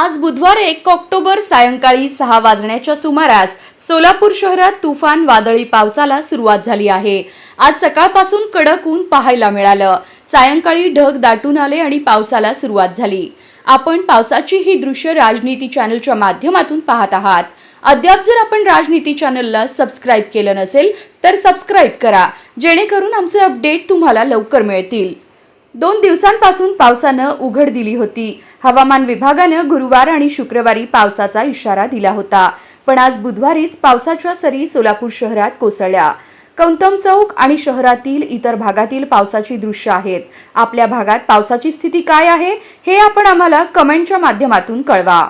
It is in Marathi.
आज बुधवार एक ऑक्टोबर सायंकाळी सहा वाजण्याच्या सुमारास सोलापूर शहरात तुफान वादळी पावसाला सुरुवात झाली आहे. आज सकाळपासून कडक ऊन पाहायला मिळालं. सायंकाळी ढग दाटून आले आणि पावसाला सुरुवात झाली. आपण पावसाची ही दृश्य राजनीती चॅनलच्या माध्यमातून पाहत आहात. अद्याप जर आपण राजनीती चॅनलला सबस्क्राईब केलं नसेल तर सबस्क्राईब करा. जेणेकरून आमचे अपडेट तुम्हाला लवकर मिळतील. दोन दिवसांपासून पावसानं उघड दिली होती. हवामान विभागानं गुरुवार आणि शुक्रवारी पावसाचा इशारा दिला होता. पण आज बुधवारीच पावसाच्या सरी सोलापूर शहरात कोसळल्या. कौतम चौक आणि शहरातील इतर भागातील पावसाची दृश्य आहेत. आपल्या भागात पावसाची स्थिती काय आहे हे आपण आम्हाला कमेंटच्या माध्यमातून कळवा.